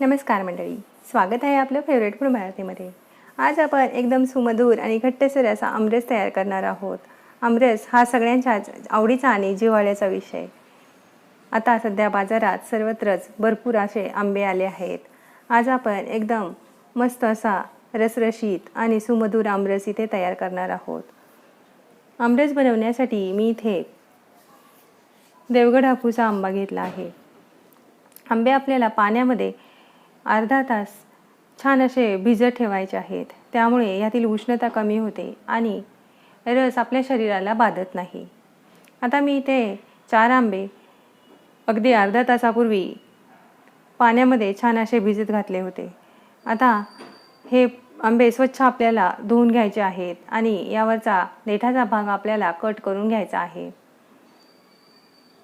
नमस्कार मंडळी स्वागत आहे आपलं फेवरेट फूड मराठीमध्ये. आज आपण एकदम सुमधूर आणि घट्टसर असा आमरस तयार करणार आहोत. आमरस हा सगळ्यांच्याच आवडीचा आणि जिव्हाळ्याचा विषय. आता सध्या बाजारात सर्वत्रच भरपूर असे आंबे आले आहेत. आज आपण एकदम मस्त असा रसरशीत आणि सुमधूर आमरस इथे तयार करणार आहोत. आमरस बनवण्यासाठी मी इथे देवगड हापूचा आंबा घेतला आहे. आंबे आपल्याला पाण्यामध्ये अर्धा तास छान असे भिजत ठेवायचे आहेत. त्यामुळे यातील उष्णता कमी होते आणि रस आपल्या शरीराला बाधत नाही. आता मी इथे चार आंबे अगदी अर्धा तासापूर्वी पाण्यामध्ये छान असे भिजत घातले होते. आता हे आंबे स्वच्छ आपल्याला धुवून घ्यायचे आहेत आणि यावरचा देठाचा भाग आपल्याला कट करून घ्यायचा आहे.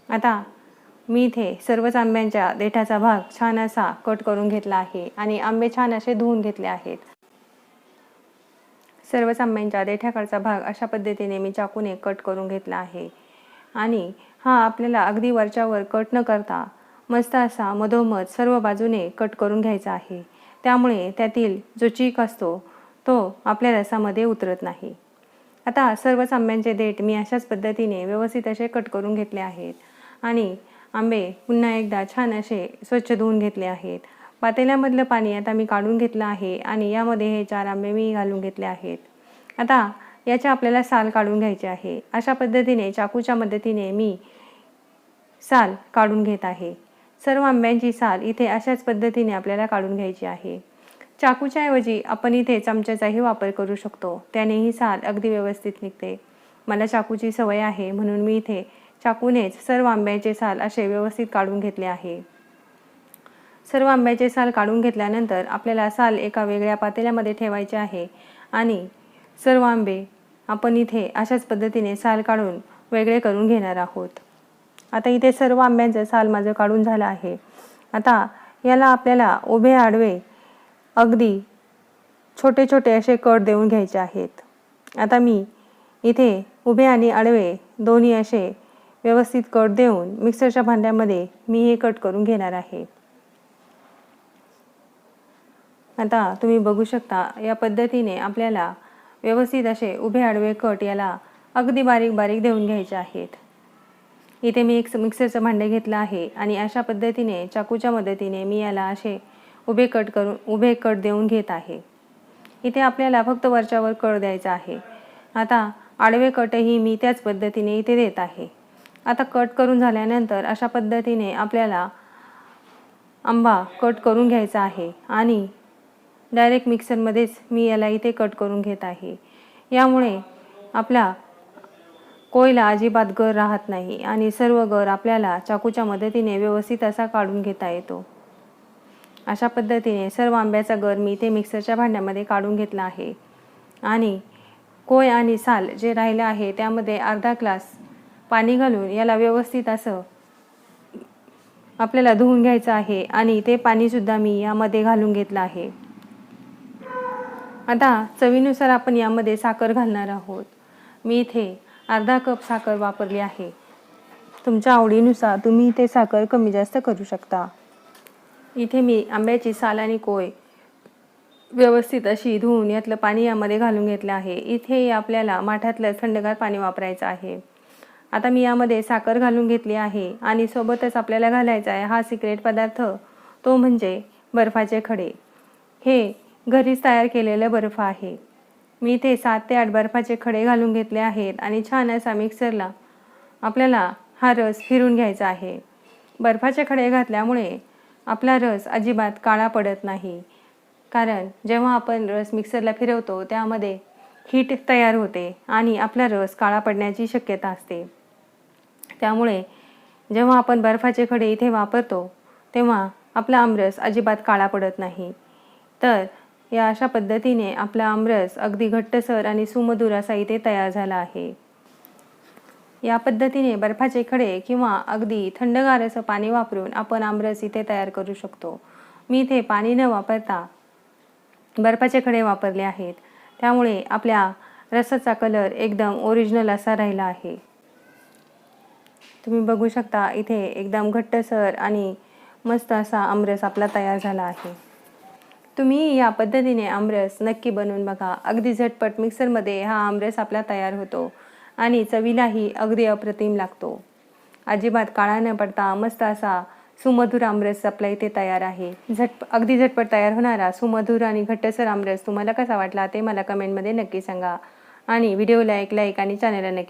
आता मी इथे सर्वच आंब्यांच्या देठाचा भाग छान असा कट करून घेतला आहे आणि आंबे छान असे धुवून घेतले आहेत. सर्वच आंब्यांच्या देठाकडचा भाग अशा पद्धतीने मी चाकूने कट करून घेतला आहे. आणि हा आपल्याला अगदी वरच्यावर कट न करता मस्त असा मधोमध सर्व बाजूने कट करून घ्यायचा आहे. त्यामुळे त्यातील जो चीक असतो तो आपल्या रसामध्ये उतरत नाही. आता सर्वच आंब्यांचे देठ मी अशाच पद्धतीने व्यवस्थित असे कट करून घेतले आहेत. आणि आंबे पुन्हा एकदा छान असे स्वच्छ धुवून घेतले आहेत. पातेल्यामधलं पाणी आता मी काढून घेतलं आहे आणि यामध्ये हे चार आंबे मी घालून घेतले आहेत. आता याचे आपल्याला साल काढून घ्यायचे आहे. अशा पद्धतीने चाकूच्या मदतीने मी साल काढून घेत आहे. सर्व आंब्यांची साल इथे अशाच पद्धतीने आपल्याला काढून घ्यायची आहे. चाकूच्या ऐवजी आपण इथे चमच्याचाही वापर करू शकतो. त्याने ही साल अगदी व्यवस्थित निघते. मला चाकूची सवय आहे म्हणून मी इथे चाकूनेच सर्व आंब्याचे साल असे व्यवस्थित काढून घेतले आहे. सर्व आंब्याचे साल काढून घेतल्यानंतर आपल्याला साल एका वेगळ्या पातेल्यामध्ये ठेवायचे आहे आणि सर्व आंबे आपण इथे अशाच पद्धतीने साल काढून वेगळे करून घेणार आहोत. आता इथे सर्व आंब्यांचं साल माझं काढून झालं आहे. आता याला आपल्याला उभे आडवे अगदी छोटे छोटे असे कट देऊन घ्यायचे आहेत. आता मी इथे उभे आणि आडवे दोन्ही असे व्यवस्थित कट देऊन मिक्सरच्या भांड्यामध्ये मी हे कट करून घेणार आहे. आता तुम्ही बघू शकता या पद्धतीने आपल्याला व्यवस्थित असे उभे आडवे कट याला अगदी बारीक बारीक देऊन घ्यायचे आहेत. इथे मी एक मिक्सरचं भांडे घेतलं आहे आणि अशा पद्धतीने चाकूच्या मदतीने मी याला असे उभे कट करून उभे कट देऊन घेत आहे. इथे आपल्याला फक्त वरच्यावर कट द्यायचा आहे. आता आडवे कटही मी त्याच पद्धतीने इथे देत आहे. आता कट करून झाल्यानंतर अशा पद्धतीने आपल्याला आंबा कट करून घ्यायचा आहे आणि डायरेक्ट मिक्सरमध्येच मी याला इथे कट करून घेत आहे. यामुळे आपला कोयला अजिबात गर राहत नाही आणि सर्व गर आपल्याला चाकूच्या मदतीने व्यवस्थित असा काढून घेता येतो. अशा पद्धतीने सर्व आंब्याचा गर मी इथे मिक्सरच्या भांड्यामध्ये काढून घेतला आहे. आणि कोय आणि साल जे राहिलं आहे त्यामध्ये अर्धा ग्लास पाणी घालून याला व्यवस्थित असं आपल्याला धुवून घ्यायचं आहे आणि ते पाणीसुद्धा मी यामध्ये घालून घेतलं आहे. आता चवीनुसार आपण यामध्ये साखर घालणार आहोत. मी इथे अर्धा कप साखर वापरली आहे. तुमच्या आवडीनुसार तुम्ही इथे साखर कमी जास्त करू शकता. इथे मी आंब्याची साल आणि कोय व्यवस्थित अशी धुवून यातलं पाणी यामध्ये घालून घेतलं आहे. इथे आपल्याला माठातलं थंडगार पाणी वापरायचं आहे. आता मी यामध्ये साखर घालून घेतली आहे आणि सोबतच आपल्याला घालायचा आहे हा सिक्रेट पदार्थ. तो म्हणजे बर्फाचे खडे. हे घरीच तयार केलेलं बर्फ आहे. मी इथे सात ते आठ बर्फाचे खडे घालून घेतले आहेत आणि छान असा मिक्सरला आपल्याला हा रस फिरून घ्यायचा आहे. बर्फाचे खडे घातल्यामुळे आपला रस अजिबात काळा पडत नाही. कारण जेव्हा आपण रस मिक्सरला फिरवतो त्यामध्ये हीट तयार होते आणि आपला रस काळा पडण्याची शक्यता असते. त्यामुळे जेव्हा आपण बर्फाचे खडे इथे वापरतो तेव्हा आपला आमरस अजिबात काळा पडत नाही. तर या अशा पद्धतीने आपला आमरस अगदी घट्टसर आणि सुमधुर असा इथे तयार झाला आहे. या पद्धतीने बर्फाचे खडे किंवा अगदी थंडगार असं पाणी वापरून आपण आमरस इथे तयार करू शकतो. मी इथे पाणी न वापरता बर्फाचे खडे वापरले आहेत. त्यामुळे आपल्या रसाचा कलर एकदम ओरिजिनल असा राहिला आहे. तुम्ही बघू शकता इथे एकदम घट्टसर आणि मस्त असा आमरस आपला तयार झाला आहे. तुम्ही या पद्धतीने आमरस नक्की बनवून बघा. अगदी झटपट मिक्सरमध्ये हा आमरस आपला तयार होतो आणि चवीलाही अगदी अप्रतिम लागतो. अजिबात काळा न पडता मस्त असा सुमधुर आमरस आपल्या इथे तयार आहे. झट अगदी झटपट तयार होणारा सुमधुर आणि घट्टसर आमरस तुम्हाला कसा वाटला ते मला कमेंटमध्ये नक्की सांगा. आणि व्हिडिओला एक लाईक आणि चॅनलला नक्की